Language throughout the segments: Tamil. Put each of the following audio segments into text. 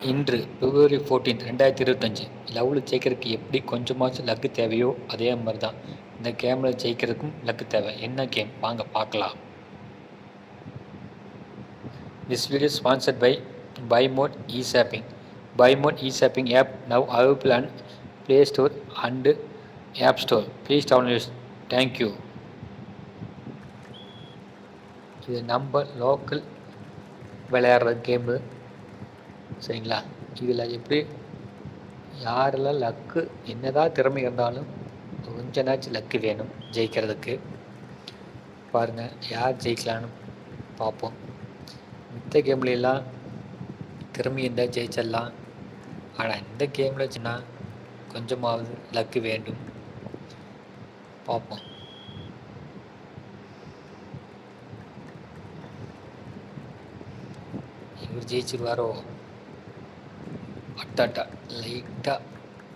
இன்று பிப்ரவரி ஃபோர்டீன் ரெண்டாயிரத்தி இருபத்தஞ்சி லவ்வில் ஜெயிக்கிறதுக்கு எப்படி கொஞ்சமாச்சும் லக்கு தேவையோ அதே மாதிரி தான். இந்த கேமில் ஜெயிக்கிறதுக்கும் லக்கு தேவை. என்ன கேம் வாங்க பார்க்கலாம். This video sponsored by by mod e shopping by mod e shopping app now available and play store and app store please download thank you இது நம்ம லோக்கல் விளையாடுற கேமு சரிங்களா? இதில் எப்படி யாரெல்லாம் லக்கு என்னதான் திறமை இருந்தாலும் கொஞ்சனாச்சும் லக்கு வேணும் ஜெயிக்கிறதுக்கு. பாருங்கள் யார் ஜெயிக்கலான்னு பார்ப்போம். மித்த கேம்லாம் திறமை இருந்தால் ஜெயிச்சிடலாம். ஆனால் இந்த கேமில் வச்சுன்னா கொஞ்சமாவது லக்கு வேண்டும். பார்ப்போம். இவர் ஜெயிச்சிருவாரோ? டாட்டா லைட்டாக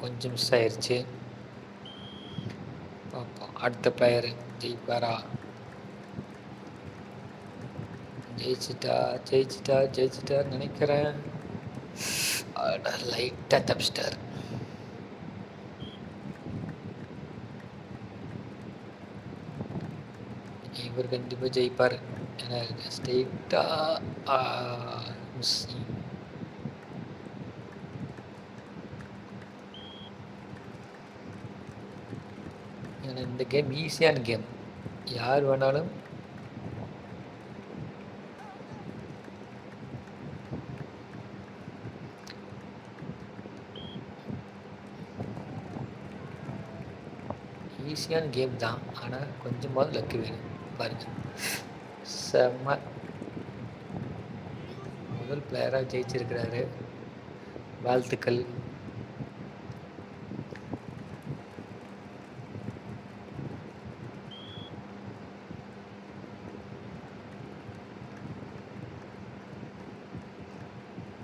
கொஞ்சம் மிஸ் ஆயிடுச்சு பார்ப்போம் அடுத்த பிளேயர் ஜெயிப்பாரா? ஜெயிச்சிட்டா ஜெயிச்சிட்டா ஜெயிச்சிட்டா நினைக்கிறேன். லைட்டாக தப்பிச்சிட்டார். இவர் கண்டிப்பாக ஜெயிப்பார். ஏன்னா ஸ்ட்ரெயிட்டாக மிஸ் ஏன்னா இந்த கேம் ஈஸியான கேம் யார் வேணாலும் ஈஸியான கேம் தான். ஆனால் கொஞ்சமாவது லக்கு வேணும். பாருங்க. செம்ம முதல் பிளேயராக ஜெயிச்சிருக்கிறாரு. வாழ்த்துக்கள்.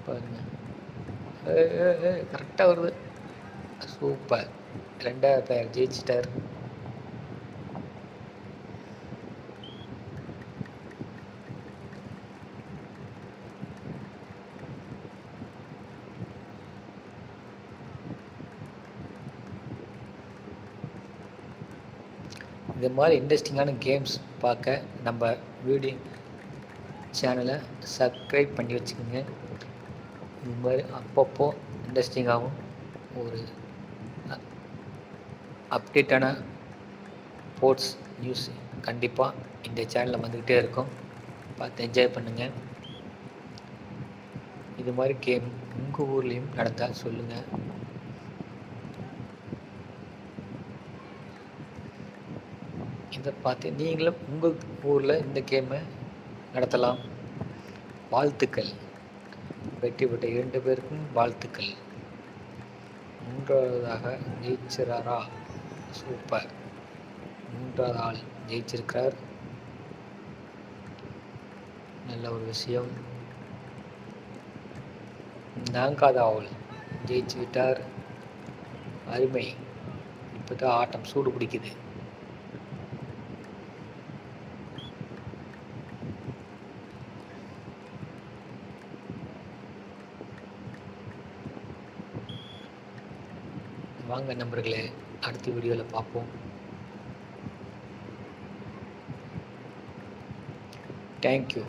பாருங்க. கரெக்டாக வருது. சூப்பர் ரெண்டாவது பேர் ஜெயிச்சிட்டார். இந்த மாதிரி இன்ட்ரெஸ்டிங்கான கேம்ஸ் பார்க்க நம்ம வீடியோ சேனலை சப்ஸ்கிரைப் பண்ணி வச்சுக்கோங்க. இது மாதிரி அப்பப்போ இன்ட்ரெஸ்டிங்காகவும் ஒரு அப்டேட்டான ஸ்போர்ட்ஸ் நியூஸ் கண்டிப்பாக இந்த சேனலில் வந்துக்கிட்டே இருக்கும். பார்த்து என்ஜாய் பண்ணுங்கள் இது மாதிரி கேம் உங்கள் ஊர்லேயும் நடந்தால் சொல்லுங்கள் இதை பார்த்து நீங்களும் உங்கள் ஊரில் இந்த கேமை நடத்தலாம். வாழ்த்துக்கள். வெற்றி பெற்ற இரண்டு பேருக்கும் வாழ்த்துக்கள். மூன்றாவதாக ஜெயிச்சிறாரா சூப்பர் மூன்றாவது ஆள் ஜெயிச்சிருக்கிறார். நல்ல ஒரு விஷயம். நான்காவது ஆள் ஜெயிச்சு விட்டார். அருமை. இப்போ தான் ஆட்டம் சூடு பிடிக்குது. வாங்க நண்பர்களே அடுத்த வீடியோவில் பார்ப்போம். தேங்க்யூ